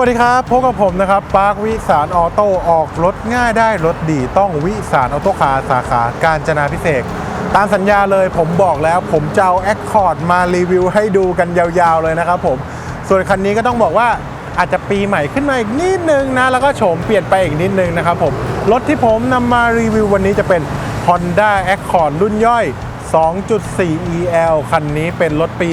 วัสดีครับพบกับผมนะครับปาร์ควิสารออโต้ออกรถง่ายได้รถดีต้องวิสารออโต้คาร์สาขาการจนาพิเศษตามสัญญาเลยผมบอกแล้วผมจะเอาแอคคอร์ดมารีวิวให้ดูกันยาวๆเลยนะครับผมส่วนคันนี้ก็ต้องบอกว่าอาจจะปีใหม่ขึ้นมาอีกนิดนึงนะแล้วก็โฉมเปลี่ยนไปอีกนิดนึงนะครับผมรถที่ผมนำมารีวิววันนี้จะเป็น Honda Accord รุ่นย่อย 2.4 EL คันนี้เป็นรถปี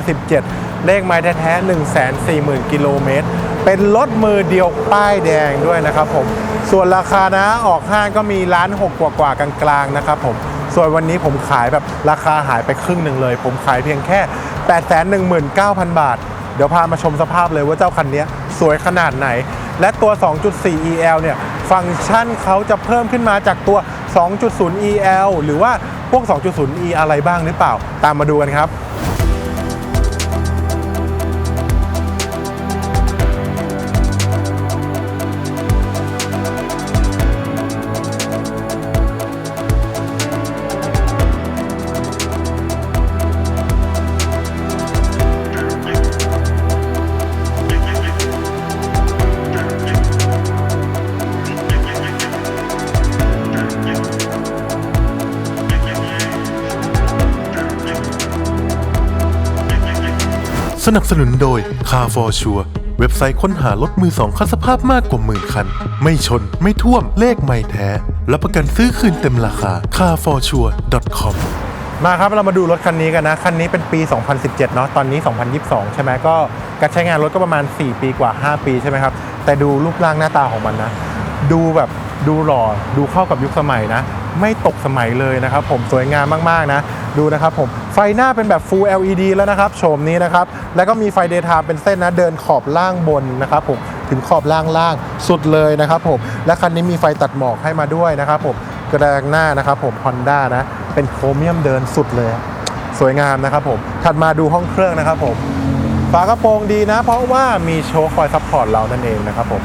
2017 เลขไม้แท้ๆ140,000 กิโลเมตร เป็นรถมือเดียวป้ายแดงด้วยนะครับผม ส่วนราคานะออกห้างก็มีล้านหกกว่าๆกลางๆนะครับผมส่วนวันนี้ผมขายแบบราคาหายไปครึ่งหนึ่งเลย ผมขายเพียงแค่ 819,000 บาท เดี๋ยวพามาชมสภาพเลยว่าเจ้าคันนี้สวยขนาดไหน และตัว 2.4 EL เนี่ย ฟังก์ชันเขาจะเพิ่มขึ้นมาจากตัว 2.0 EL หรือว่าพวก 2.0 E อะไรบ้างหรือเปล่า ตามมาดูกันครับ นับสนุนโดย Car for Sure เว็บไซต์ค้นหารถมือสองคันสภาพมากกว่าหมื่นคัน ไม่ชน ไม่ท่วม เลขไม่แท้ รับประกันซื้อคืนเต็มราคา carforsure.com มาครับเรามาดูรถคันนี้กันนะ คันนี้เป็นปี 2017 เนาะตอนนี้ 2022 ใช่ไหมก็การใช้งานรถก็ประมาณ 4 ปีกว่า 5 ปีใช่ไหมครับ แต่ดูรูปร่างหน้าตาของมันนะ ดูแบบดูหล่อดูเข้ากับยุคสมัยนะ ไม่ตกสมัยเลยนะครับผมสวยงามมากๆนะดูนะครับผมไฟหน้าเป็นแบบ Full LED แล้วนะครับโฉมนี้นะครับแล้วก็มีไฟเดย์ไทม์เป็นเส้นนะเดินขอบล่างบนนะครับผมถึงขอบล่างล่างสุดเลยนะครับผมและคันนี้มีไฟตัดหมอกให้มาด้วยนะครับผมกระดังหน้านะครับผม Honda นะเป็นโครเมียมเดินสุดเลย สวยงามนะครับผมถัดมาดูห้องเครื่องนะครับผมฝากระโปรงดีนะ เพราะว่ามีโชว์คอยซัพพอร์ตเรานั่นเองนะครับผม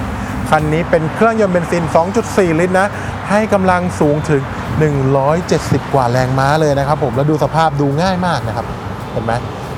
คันนี้เป็นเครื่องยนต์เบนซิน 2.4 ลิตรนะให้กำลังสูงถึง 170 กว่าแรงม้าเลยนะครับผมแล้วดูสภาพดูง่ายมากนะครับเห็นไหม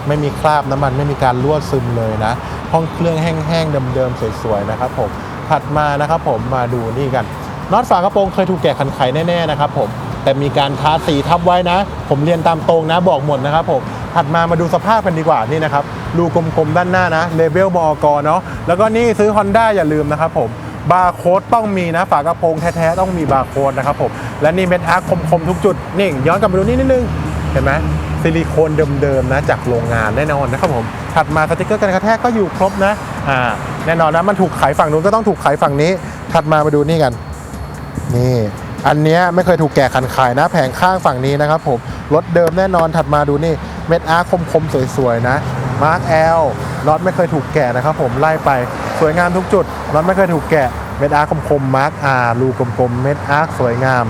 ไม่มีคราบน้ำมันไม่มีการรั่วซึมเลยนะ ห้องเครื่องแห้งๆเดิมๆสวยๆนะครับผมถัดมานะครับผมมาดูนี่กันน็อตฝากระโปรงเคยถูกแกะขันไขแน่ๆนะครับผมแต่มีการทาสีทับไว้นะ ผมเรียนตามตรงนะบอกหมดนะครับผมถัดมามาดูสภาพกันดีกว่านี่นะครับรูกลมๆด้านหน้านะเลเวลมอกเนาะแล้วก็นี่ซื้อ Honda อย่าลืมนะครับผม บาร์โค้ดต้องมีนะ ฝากระโปรงแท้ๆต้องมีบาร์โค้ดนะครับผม และนี่เม็ดอาร์คคมๆทุกจุด นี่ย้อนกลับมาดูนี่นิดนึง เห็นไหมซิลิโคนเดิมๆนะจากโรงงานแน่นอนนะครับผม ถัดมาสติกเกอร์กันกระแทกก็อยู่ครบนะ อ่า แน่นอนนะมันถูกขายฝั่งนู้นก็ต้องถูกขายฝั่งนี้ ถัดมามาดูนี่กัน นี่อันนี้ไม่เคยถูกแกะขันขายนะ แผงข้างฝั่งนี้นะครับผมรถเดิมแน่นอนถัดมาดูนี่เม็ดอาร์คมๆสวยๆนะมาร์กแอลน็อตไม่เคยถูกแกะนะครับผมไล่ไป สวยงามทุกจุดน็อตไม่เคยถูกแกะเม็ดอาร์คมๆมาร์กอาร์รูกลมๆเม็ดอาร์สวยงาม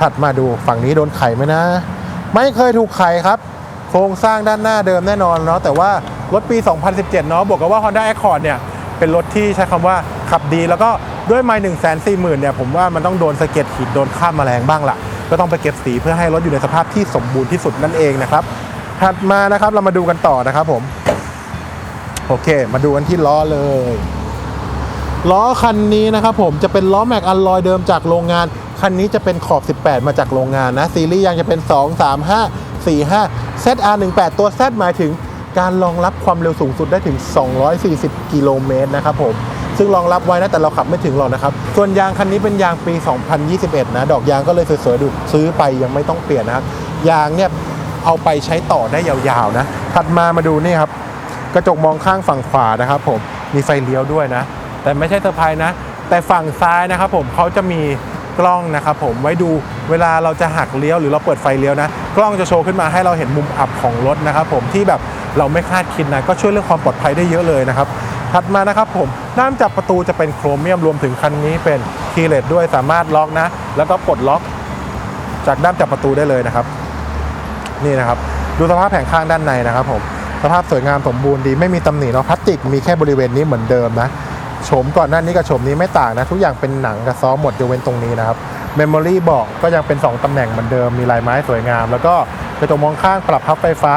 ถัดมาดูฝั่งนี้โดนไขไหมนะ ไม่เคยถูกไขครับ โครงสร้างด้านหน้าเดิมแน่นอนเนาะแต่ว่ารถปี 2017 เนาะบวกกับว่า Honda Accord เนี่ย เป็นรถที่ใช้คำว่าขับดี แล้วก็ด้วยไมล์หนึ่งแสนสี่หมื่นเนี่ย ผมว่ามันต้องโดนสะเก็ดหินโดนข้ามแมลงบ้างละก็ต้องไปเก็บสีเพื่อให้รถอยู่ในสภาพที่สมบูรณ์ที่สุดนั่นเองนะครับถัดมานะครับเรามาดูกันต่อนะครับผมโอเค มาดูกันที่ล้อเลย ล้อคันนี้นะครับผมจะเป็นล้อแม็กอัลลอยเดิมจากโรงงาน คันนี้จะเป็นขอบ 18 มาจากโรงงานนะ ซีรีส์ยางจะเป็น 2 3 5 4 5 ZR18 ตัว Z หมายถึงการรองรับความเร็วสูงสุดได้ถึง 240 กิโลเมตรนะครับผมซึ่งรองรับไว้นะแต่เราขับไม่ถึงหรอกนะครับ ส่วนยางคันนี้เป็นยางปี 2021 นะ ดอกยางก็เลยสวยๆดูซื้อไปยังไม่ต้องเปลี่ยนนะครับ ยางเนี่ยเอาไปใช้ต่อได้ยาวๆนะ ถัดมามาดูนี่ครับ กระจกมองข้างฝั่งขวานะครับผม มีไฟเลี้ยวด้วยนะ แต่ไม่ใช่เซอร์ไพรส์นะ แต่ฝั่งซ้ายนะครับผมเขาจะมีกล้องนะครับผมไว้ดูเวลาเราจะหักเลี้ยวหรือเราเปิดไฟเลี้ยวนะ กล้องจะโชว์ขึ้นมาให้เราเห็นมุมอับของรถนะครับผมที่แบบเราไม่คาดคิดนะก็ช่วยเรื่องความปลอดภัยได้เยอะเลยนะครับถัดมานะครับผมด้ามจับประตูจะเป็นโครเมียมรวมถึงคันนี้เป็นคีย์เลสด้วยสามารถล็อกนะ แล้วก็ปลดล็อก จากด้ามจับประตูได้เลยนะครับ นี่นะครับ ดูสภาพแผงข้างด้านในนะครับผมสภาพสวยงามสมบูรณ์ดีไม่มีตำหนิเนาะพลาสติกมีแค่บริเวณนี้เหมือนเดิมนะ โฉมก่อนหน้านี้กับโฉมนี้ไม่ต่างนะ ทุกอย่างเป็นหนังกับซ้อมหมดยกเว้นตรงนี้นะครับเมมโมรี่บอกก็ยังเป็น 2ตำแหน่งเหมือนเดิมมีลายไม้สวยงาม แล้วก็กระจกมองข้างปรับพับไฟฟ้า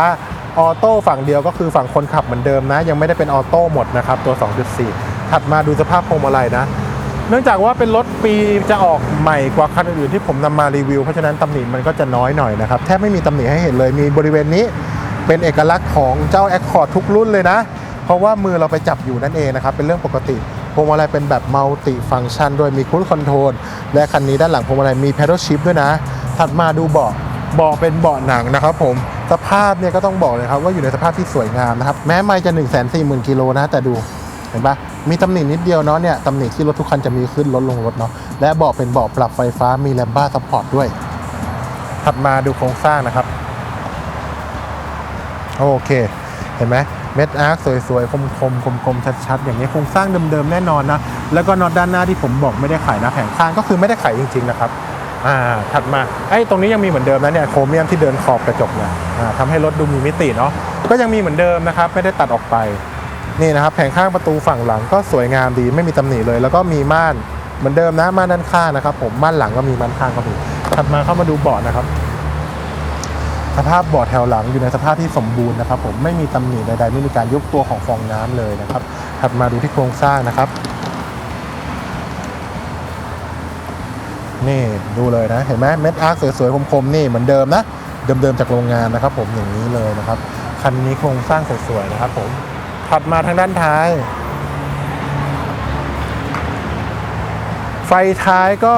ออโต้ฝั่งเดียวก็คือฝั่งคนขับเหมือนเดิมนะ ยังไม่ได้เป็นออโต้หมดนะครับตัว 2.4 ถัดมาดูสภาพพวงมาลัยนะ เนื่องจากว่าเป็นรถปีจะออกใหม่กว่าคันอื่นๆที่ผมนำมารีวิว เพราะฉะนั้นตำหนิมันก็จะน้อยหน่อยนะครับแทบไม่มีตำหนิให้เห็นเลยมีบริเวณนี้เป็นเอกลักษณ์ของเจ้า Accord ทุกรุ่นเลยนะ เพราะว่ามือเราไปจับอยู่นั่นเองนะครับเป็นเรื่องปกติ วงมาลัยเป็นแบบมัลติฟัง c t ชันด้วยมีค u ู e คอนโทรลและคันนี้ด้านหลังพวงมาลัยมี pedal shift ด้วยนะ ถัดมาดูเบาะเบาะเป็นเบาะหนังนะครับผมสภาพเนี่ยก็ต้องบอกเลยครับว่าอยู่ในสภาพที่สวยงามนะครับแม้ไม่จะ 1 4 0 0 0 0กิโลนะแต่ดูเห็นปะมีตำหนินิดเดียวเนาะเนี่ยตำหนิที่รถทุกคันจะมีขึ้นลดลงรถเนาะและเบาะเป็นเบาะปรับไฟฟ้ามีแลมบ้าซัพพอร์ตด้วย ถัดมาดูโครงสร้างนะครับ โอเค เห็นไหม เม็ดอาร์คสวยๆ คมๆ คมๆ ชัดๆ อย่างนี้โครงสร้างเดิมๆ แน่นอนนะ แล้วก็น็อตด้านหน้าที่ผมบอกไม่ได้ขายนะแผงข้างก็คือไม่ได้ขายจริงๆ นะครับ อ่า ถัดมา ไอ้ตรงนี้ยังมีเหมือนเดิมนะเนี่ย โครเมียมที่เดินขอบกระจกเนี่ย อ่าทำให้รถดูมีมิติเนาะ ก็ยังมีเหมือนเดิมนะครับ ไม่ได้ตัดออกไป นี่นะครับ แผงข้างประตูฝั่งหลังก็สวยงามดี ไม่มีตำหนิเลย แล้วก็มีม่านเหมือนเดิมนะ ม่านด้านข้างนะครับ ผม ม่านหลังก็มีม่านข้างก็มี ถัดมาเข้ามาดูเบาะนะครับ สภาพเบาะแถวหลังอยู่ในสภาพที่สมบูรณ์นะครับ ผมไม่มีตำหนิใดๆไม่มีการยุบตัวของฟองน้ำเลยนะครับถัดมาดูที่โครงสร้างนะครับ นี่ดูเลยนะ เห็นไหมเม็ดอาร์คสวยๆคมๆนี่เหมือนเดิมนะเดิมๆจากโรงงานนะครับ ผมอย่างนี้เลยนะครับคันนี้โครงสร้างสวยๆนะครับ ผมถัดมาทางด้านท้าย ไฟท้ายก็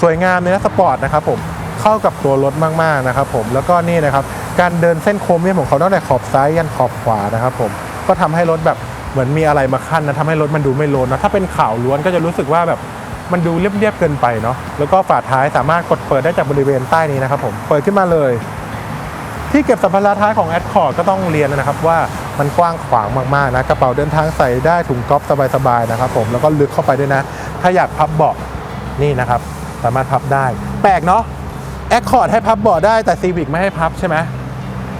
สวยงามเลยนะสปอร์ตนะครับผม เข้ากับตัวรถมากๆนะครับผมแล้วก็นี่นะครับการเดินเส้นโค้งเนี่ยของเขาตั้งแต่ขอบซ้ายยันขอบขวานะครับผมก็ทำให้รถแบบเหมือนมีอะไรมาขั้นนะทำให้รถมันดูไม่โลนนะถ้าเป็นข่าวล้วนก็จะรู้สึกว่าแบบมันดูเรียบๆเกินไปเนาะแล้วก็ฝาท้ายสามารถกดเปิดได้จากบริเวณใต้นี้นะครับผมเปิดขึ้นมาเลย ที่เก็บสัมภาระท้ายของ a d c o r d ก็ต้องเรียนนะครับว่ามันกว้างขวางมากๆนะกระเป๋าเดินทางใส่ได้ถุงก๊อฟสบายๆนะครับผมแล้วก็ลึกเข้าไปด้วยนะ ถ้าอยากพับเบาะนี่นะครับ สามารถพับได้ แปลกเนาะ a d c o r d ให้พับเบาะได้แต่ Civic ไม่ให้พับใช่ไหม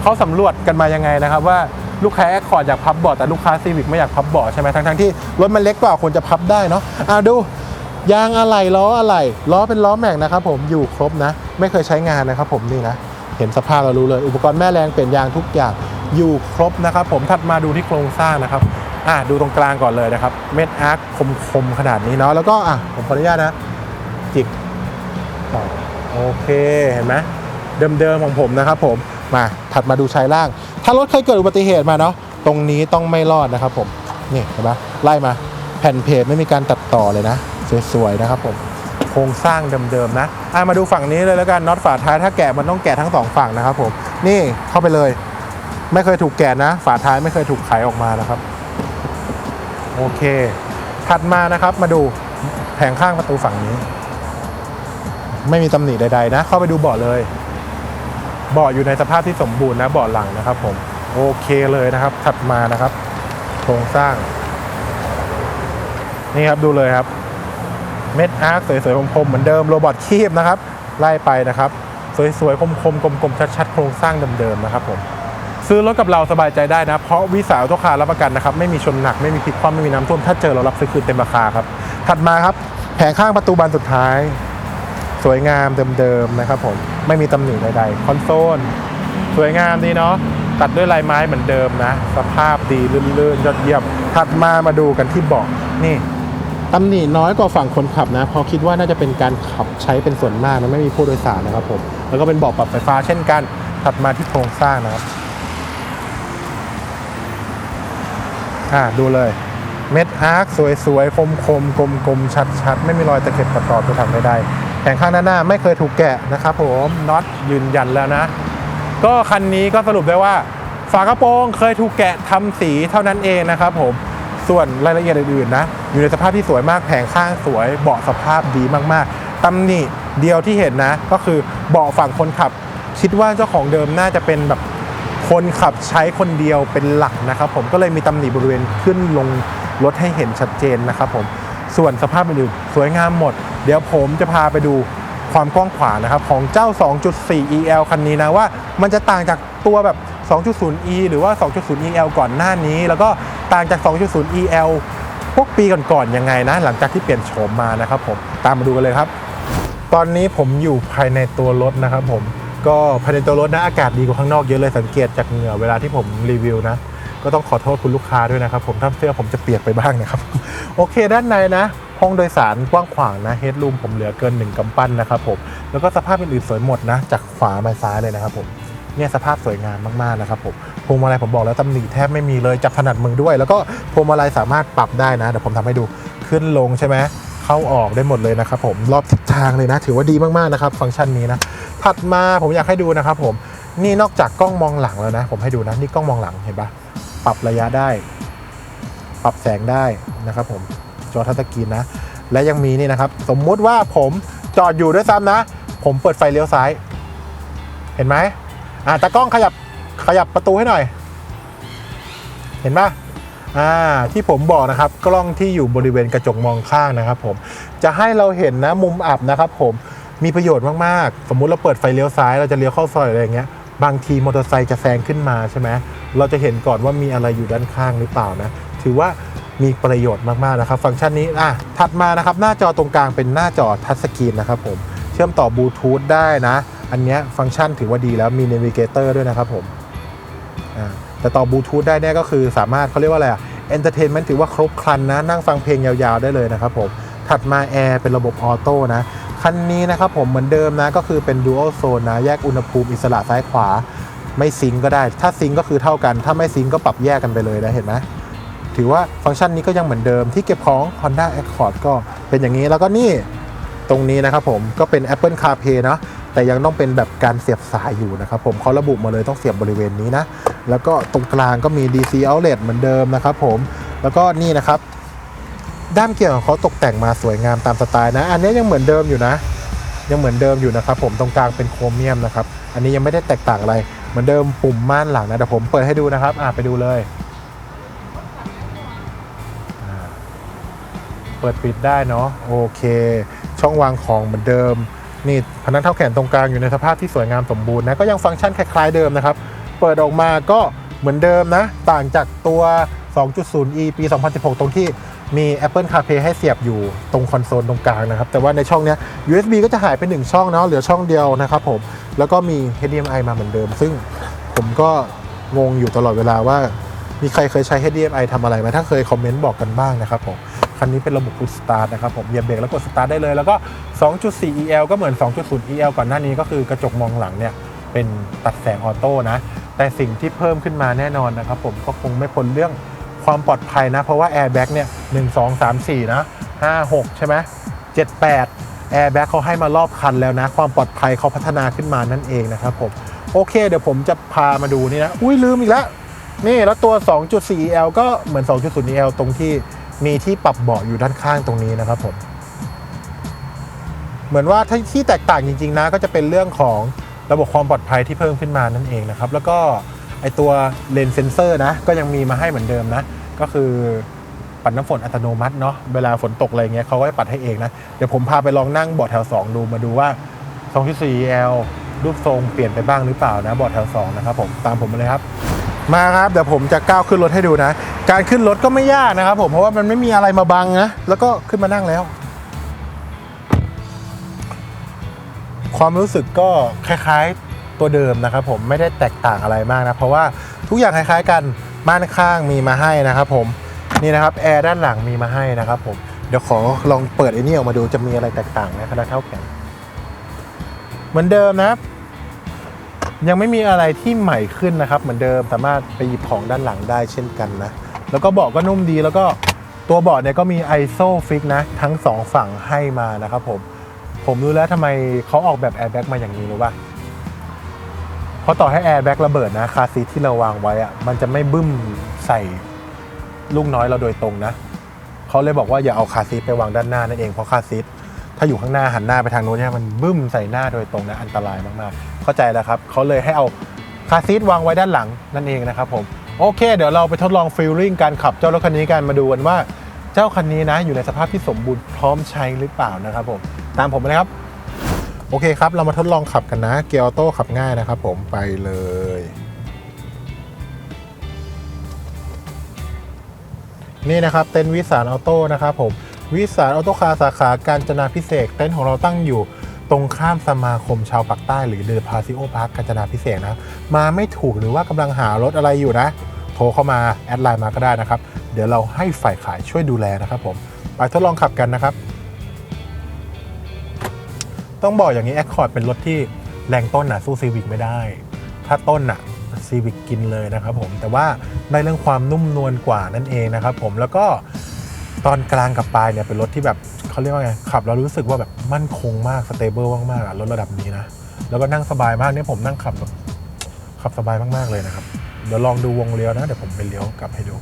เขาสำรวจกันมายังไงนะครับว่าลูกค้า a d c o r d อยากพับเบาะแต่ลูกค้า Civic ไม่อยากพับเบาะใช่ไหมทั้งๆที่รถมันเล็กกว่าควรจะพับได้เนาะอ่าดูยางอะไหล่ล้ออะไหล่ล้อเป็นล้อแม็กนะครับผมอยู่ครบนะ ไม่เคยใช้งานนะครับผมนี่นะเห็นสภาพเรารู้เลย อุปกรณ์แม่แรงเปลี่ยนยางทุกอย่างอยู่ครบนะครับผมถัดมาดูที่โครงสร้างนะครับอะดูตรงกลางก่อนเลยนะครับ เม็ดอาร์คคมๆขนาดนี้เนาะแล้วก็อะผมขออนุญาตนะจิก โอเคเห็นไหมเดิมๆของผมนะครับผมมาถัดมาดูชายล่าง ถ้ารถเคยเกิดอุบัติเหตุมาเนาะตรงนี้ต้องไม่รอดนะครับผมนี่เห็นไหมไล่มาแผ่นเพจไม่มีการตัดต่อเลยนะสวยๆนะครับผมโครงสร้างเดิมๆนะอะมาดูฝั่งนี้เลยแล้วกันน็อตฝาท้ายถ้าแกะมันต้องแกะทั้งสองฝั่งนะครับผมนี่เข้าไปเลย ไม่เคยถูกแกะนะ ฝาท้ายไม่เคยถูกไขออกมานะครับโอเค ถัดมานะครับมาดูแผงข้างประตูฝั่งนี้ ไม่มีตำหนิใดๆนะ เข้าไปดูเบาะเลยเบาะอยู่ในสภาพที่สมบูรณ์นะเบาะหลังนะครับ ผมโอเคเลยนะครับ ถัดมานะครับ โครงสร้าง นี่ครับดูเลยครับ เม็ดอาร์คสวยๆคมๆเหมือนเดิมโรบอทคีบนะครับ ไล่ไปนะครับ สวยๆคมๆกลมๆชัดๆโครงสร้างเดิมๆนะครับผมซื้อรถกับเราสบายใจได้นะ เพราะวิสาทุกคารับประกันนะครับ ไม่มีชนหนักไม่มีพลิกคว่ำไม่มีน้ำท่วมถ้าเจอเรารับซื้อคืนเต็มราคาครับ ถัดมาครับ แผงข้างประตูบานสุดท้าย สวยงามเดิมๆนะครับผมไม่มีตำหนิใดๆคอนโซลสวยงามดีเนาะตัดด้วยลายไม้เหมือนเดิมนะ สภาพดีลื่นๆยอดเยี่ยมถัดมามาดูกันที่เบาะนี่ตำหนิน้อยกว่าฝั่งคนขับนะเพราะคิดว่าน่าจะเป็นการขับใช้เป็นส่วนมากนะไม่มีผู้โดยสารนะครับผมแล้วก็เป็นเบาะปรับไฟฟ้าเช่นกัน ถัดมาที่โครงสร้างนะครับอ่าดูเลยเม็ดอาร์คสวยๆ คมๆ กลมๆ ชัดๆ ไม่มีรอยตะเข็บตะตอตัวถังใดๆ แผงข้างด้านหน้าไม่เคยถูกแกะนะครับผมน็อตยืนยันแล้วนะ ก็คันนี้ก็สรุปได้ว่า ฝากระโปรงเคยถูกแกะทำสีเท่านั้นเองนะครับผมส่วนรายละเอียดอื่นๆนะ อยู่ในสภาพที่สวยมากแผงข้างสวย เบาะสภาพดีมากๆตำหนิเดียวที่เห็นนะ ก็คือเบาะฝั่งคนขับ คิดว่าเจ้าของเดิมน่าจะเป็นแบบคนขับใช้คนเดียวเป็นหลักนะครับ ผมก็เลยมีตำหนิบริเวณขึ้นลงรถให้เห็นชัดเจนนะครับผมส่วนสภาพอื่นๆสวยงามหมด เดี๋ยวผมจะพาไปดูความกว้างขวางนะครับของเจ้า 2.4 EL คันนี้นะว่ามันจะต่างจากตัวแบบ 2.0E หรือว่า 2.0 EL ก่อนหน้านี้ แล้วก็ต่างจาก 2.0 EL พวกปีก่อนๆยังไงนะ หลังจากที่เปลี่ยนโฉมมานะครับผมตามมาดูกันเลยครับ ตอนนี้ผมอยู่ภายในตัวรถนะครับผมก็ภายในตัวรถนะอากาศดีกว่าข้างนอกเยอะเลยสังเกตจากเหงื่อเวลาที่ผมรีวิวนะ ก็ต้องขอโทษคุณลูกค้าด้วยนะครับผมถ้าเสื้อผมจะเปียกไปบ้างนะครับ โอเคด้านในนะ ห้องโดยสารกว้างขวางนะเฮดรูมผมเหลือเกิน 1กำปั้นนะครับผมแล้วก็สภาพอื่นๆสวยหมดนะ จากขวามาซ้ายเลยนะครับผมเนี่ยสภาพสวยงามมากๆนะครับผมพวงมาลัยผมบอกแล้วตำหนิแทบไม่มีเลยจับถนัดมือด้วย แล้วก็พวงมาลัยสามารถปรับได้นะเดี๋ยวผมทำให้ดูขึ้นลงใช่ไหมเข้าออกได้หมดเลยนะครับผมรอบทิศทางเลยนะ ถือว่าดีมากๆนะครับ ฟังก์ชันนี้นะถัดมาผมอยากให้ดูนะครับผมนี่นอกจากกล้องมองหลังแล้วนะ ผมให้ดูนะนี่กล้องมองหลังเห็นปะปรับระยะได้ ปรับแสงได้นะครับผม จอทัชสกรีนนะ และยังมีนี่นะครับ สมมุติว่าผมจอดอยู่ด้วยซ้ำนะ ผมเปิดไฟเลี้ยวซ้าย เห็นไหมอ่าตากล้องขยับขยับประตูให้หน่อย เห็นปะอ่าที่ผมบอกนะครับกล้องที่อยู่บริเวณกระจกมองข้างนะครับ ผมจะให้เราเห็นนะมุมอับนะครับ ผมมีประโยชน์มากๆ สมมุติเราเปิดไฟเลี้ยวซ้ายเราจะเลี้ยวเข้าซอยอะไรอย่างเงี้ยบางทีมอเตอร์ไซค์จะแซงขึ้นมาใช่ไหมเราจะเห็นก่อนว่ามีอะไรอยู่ด้านข้างหรือเปล่านะ ถือว่า มีประโยชน์มากๆนะครับ ฟังก์ชันนี้อะถัดมานะครับหน้าจอตรงกลางเป็นหน้าจอทัชสกรีนนะครับผมเชื่อมต่อบลูทูธได้นะ อันนี้ฟังก์ชันถือว่าดีแล้วมี n น v ิเกเตอร์ด้วยนะครับผมอ่าแต่ต่อบลูทูธได้เนี่ยก็คือสามารถเขาเรียกว่าอะไรอะเอนเตอร์เทนเมนต์ถือว่าครบครันนะ นั่งฟังเพลงยาวๆได้เลยนะครับผมถัดมาแอร์เป็นระบบออโต้นะคันนี้นะครับผมเหมือนเดิมนะก็คือเป็น Dual Zone นะ แยกอุณหภูมิอิสระซ้ายขวา ไม่ซิงก็ได้ ถ้าซิงก็คือเท่ากัน ถ้าไม่ซิงก็ปรับแยกกันไปเลยนะเห็นไหม ถือว่าฟังก์ชันนี้ก็ยังเหมือนเดิมที่เก็บของ Honda Accord ก็เป็นอย่างนี้แล้วก็นี่ตรงนี้นะครับผมก็เป็น Apple CarPlay เนะแต่ยังต้องเป็นแบบการเสียบสายอยู่นะครับผมเขาระบุมาเลยต้องเสียบบริเวณนี้นะ แล้วก็ตรงกลางก็มี DC outlet เหมือนเดิมนะครับผมแล้วก็นี่นะครับ ด้ามเกี่ยวของเขาตกแต่งมาสวยงามตามสไตล์นะ อันนี้ยังเหมือนเดิมอยู่นะ ยังเหมือนเดิมอยู่นะครับผมตรงกลางเป็นโครเมียมนะครับ อันนี้ยังไม่ได้แตกต่างอะไรเหมือนเดิมปุ่มม่านหลังนะเดี๋ยวผมเปิดให้ดูนะครับอ่าไปดูเลย เปิดปิดได้เนาะโอเค ช่องวางของเหมือนเดิม นี่พนักเท้าแขนตรงกลางอยู่ในสภาพที่สวยงามสมบูรณ์นะก็ยังฟังก์ชันคล้ายๆเดิมนะครับ เปิดออกมาก็เหมือนเดิมนะ ต่างจากตัว 2.0e ปี 2016 ตรงที่มี Apple CarPlay ให้เสียบอยู่ตรงคอนโซลตรงกลางนะครับ แต่ว่าในช่องนี้ USB ก็จะหายไป1ช่องเนาะเหลือช่องเดียวนะครับผมแล้วก็มี HDMI มาเหมือนเดิม ซึ่งผมก็งงอยู่ตลอดเวลาว่า มีใครเคยใช้ HDMI ทำอะไรไหมถ้าเคยคอมเมนต์บอกกันบ้างนะครับผม คันนี้เป็นระบบ Push Start นะครับผมเหยียบเบรกแล้วกด Start ได้เลย แล้วก็ 2.4 EL ก็เหมือน 2.0 EL ก่อนหน้านี้ก็คือกระจกมองหลังเนี่ยเป็นตัดแสงออโต้นะ แต่สิ่งที่เพิ่มขึ้นมาแน่นอนนะครับผมก็คงไม่พ้นเรื่องความปลอดภัยนะ เพราะว่า Airbag เนี่ย1 2 3 4นะ5 6ใช่ไหม7 8 Airbag เขาให้มารอบคันแล้วนะ ความปลอดภัยเขาพัฒนาขึ้นมานั่นเองนะครับผม โอเค เดี๋ยวผมจะพามาดูนี่นะ อุ้ยลืมอีกแล้ว นี่แล้วตัว 2.4 EL ก็เหมือน 2.0 EL ตรงที่ มีที่ปรับเบาะอยู่ด้านข้างตรงนี้นะครับผม เหมือนว่าที่ที่แตกต่างจริงๆนะ ก็จะเป็นเรื่องของระบบความปลอดภัยที่เพิ่มขึ้นมานั่นเองนะครับ แล้วก็ไอตัวเลนเซนเซอร์นะ ก็ยังมีมาให้เหมือนเดิมนะ ก็คือปัดน้ำฝนอัตโนมัติเนาะ เวลาฝนตกอะไรเงี้ยเขาก็จะปัดให้เองนะ เดี๋ยวผมพาไปลองนั่งเบาะแถว 2 ดูมาดูว่า 2.4 L รูปทรงเปลี่ยนไปบ้างหรือเปล่านะเบาะแถว 2 นะครับผม ตามผมมาเลยครับ มาครับเดี๋ยวผมจะก้าวขึ้นรถให้ดูนะ การขึ้นรถก็ไม่ยากนะครับผมเพราะว่ามันไม่มีอะไรมาบังนะแล้วก็ขึ้นมานั่งแล้ว ความรู้สึกก็คล้ายๆตัวเดิมนะครับผมไม่ได้แตกต่างอะไรมากนะเพราะว่าทุกอย่างคล้ายๆกันม่านข้างมีมาให้นะครับผมนี่นะครับแอร์ด้านหลังมีมาให้นะครับผมเดี๋ยวขอลองเปิดไอ้นี่ออกมาดูจะมีอะไรแตกต่างนะคณะเท่าแขนเหมือนเดิมนะครับ ยังไม่มีอะไรที่ใหม่ขึ้นนะครับ เหมือนเดิมสามารถไปหยิบของด้านหลังได้เช่นกันนะ แล้วก็เบาะก็นุ่มดีแล้วก็ตัวเบาะเนี่ยก็มี ISO fix นะ ทั้งสองฝั่งให้มานะครับผมผมรู้แล้วทำไมเขาออกแบบแอร์แบ็กมาอย่างนี้รู้ป่ะเพราะต่อให้แอร์แบ็กระเบิดนะคาซีที่เราวางไว้อะมันจะไม่บึ้มใส่ลูกน้อยเราโดยตรงนะเขาเลยบอกว่าอย่าเอาคาซีไปวางด้านหน้านั่นเองเพราะคาซี ถ้าอยู่ข้างหน้าหันหน้าไปทางโน้นเนี่ยมันบึ้มใส่หน้าโดยตรงนะอันตรายมากๆ เข้าใจแล้วครับเขาเลยให้เอาคาซีทวางไว้ด้านหลังนั่นเองนะครับผมโอเค เดี๋ยวเราไปทดลองฟีลลิ่งการขับเจ้ารถคันนี้กันมาดูกันว่าเจ้าคันนี้นะอยู่ในสภาพที่สมบูรณ์พร้อมใช้หรือเปล่านะครับผมตามผมมาเลยครับ โอเคครับ เรามาทดลองขับกันนะ เกียร์ออโต้ขับง่ายนะครับผมไปเลยนี่นะครับเต็นท์วิสารออโต้นะครับผม วิสารออโตคาสาขาการจนาพิเศษเต็นท์ของเราตั้งอยู่ตรงข้ามสมาคมชาวปากใต้หรือเดอพาซิโอพาร์คกาญจนาพิเศษนะ มาไม่ถูกหรือว่ากำลังหารถอะไรอยู่นะ โทรเข้ามา แอดไลน์มาก็ได้นะครับ เดี๋ยวเราให้ฝ่ายขายช่วยดูแลนะครับผม ไปทดลองขับกันนะครับ ต้องบอกอย่างนี้ Accord เป็นรถที่แรงต้นน่ะสู้ Civic ไม่ได้ ถ้าต้นน่ะ Civic กินเลยนะครับผมแต่ว่าได้เรื่องความนุ่มนวลกว่านั่นเองนะครับผมแล้วก็ ตอนกลางกับปลายเนี่ยเป็นรถที่แบบเขาเรียกว่าไงขับแล้วรู้สึกว่าแบบมั่นคงมากสเตเบิลมากๆอะรถระดับนี้นะแล้วก็นั่งสบายมากเนี่ยผมนั่งขับแบบขับสบายมากๆเลยนะครับ เดี๋ยวลองดูวงเลี้ยวนะเดี๋ยวผมไปเลี้ยวกลับให้ดู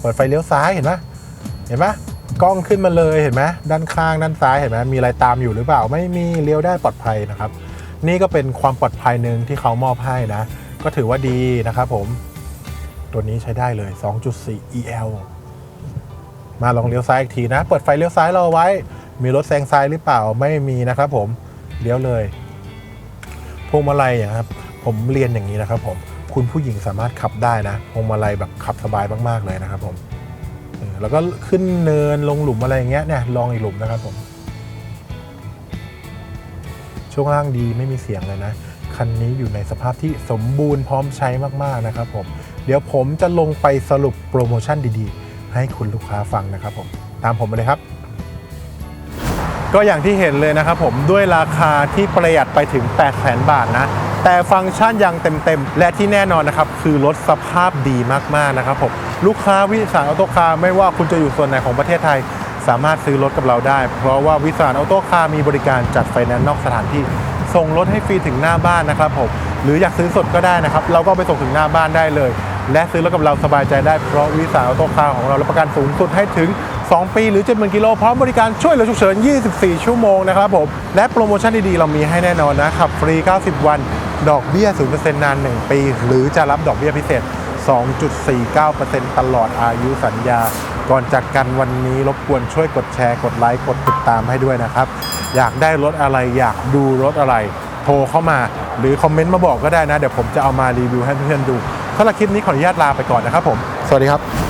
เปิดไฟเลี้ยวซ้ายเห็นไหมเห็นไหมกล้องขึ้นมาเลยเห็นไหมด้านข้างด้านซ้ายเห็นไหมมีอะไรตามอยู่หรือเปล่า ไม่มีเลี้ยวได้ปลอดภัยนะครับ นี่ก็เป็นความปลอดภัยหนึ่งที่เขามอบให้นะ ก็ถือว่าดีนะครับผม ตัวนี้ใช้ได้เลย 2.4 EL มาลองเลี้ยวซ้ายอีกทีนะ เปิดไฟเลี้ยวซ้ายรอไว้ มีรถแซงซ้ายหรือเปล่าไม่มีนะครับผมเลี้ยวเลยพวงมาลัยอย่างครับ ผมเรียนอย่างนี้นะครับผมคุณผู้หญิงสามารถขับได้นะพวงมาลัยแบบขับสบายมากๆเลยนะครับผมเออแล้วก็ขึ้นเนินลงหลุมอะไรอย่างเงี้ยเนี่ยลองอีกหลุมนะครับผมช่วงล่างดีไม่มีเสียงเลยนะ คันนี้อยู่ในสภาพที่สมบูรณ์พร้อมใช้มากๆนะครับผม ดี๋ยวผมจะลงไปสรุปโปรโมชั่นดีๆ ให้คุณลูกค้าฟังนะครับผม ตามผมมาเลยครับ ก็อย่างที่เห็นเลยนะครับผมด้วยราคาที่ประหยัดไปถึง 8 0 0 0 0 0บาทนะ แต่ฟังก์ชันยังเต็มๆ และที่แน่นอนนะครับ คือรถสภาพดีมากๆนะครับผมลูกค้าวิสานออโต้คาร์ไม่ว่าคุณจะอยู่ส่วนไหนของประเทศไทย สามารถซื้อรถกับเราได้ เพราะว่าวิสานออโต้คาร์มีบริการจัดไฟแนนซ์นอกสถานที่ส่งรถให้ฟรีถึงหน้าบ้านนะครับผมหรืออยากซื้อสดก็ได้นะครับ เราก็ไปส่งถึงหน้าบ้านได้เลย และซื้อรถกับเราสบายใจได้เพราะวิสาออโต้คาร์ของเรารับประกันสูงสุดให้ถึง 2 ปีหรือ70,000กิโลพร้อมบริการช่วยเหลือฉุกเฉิน 24 ชั่วโมงนะครับผม และโปรโมชั่นดีๆ เรามีให้แน่นอนนะขับฟรี 90 วัน ดอกเบี้ย 0%นาน 1 ปี หรือจะรับดอกเบี้ยพิเศษ 2.49%ตลอดอายุสัญญา ก่อนจากกันวันนี้รบกวนช่วยกดแชร์กดไลค์กดติดตามให้ด้วยนะครับ อยากได้รถอะไรอยากดูรถอะไร โทรเข้ามา หรือคอมเมนต์มาบอกก็ได้นะ เดี๋ยวผมจะเอามารีวิวให้เพื่อนๆดู สำหรับคลิปนี้ขออนุญาตลาไปก่อนนะครับผม สวัสดีครับ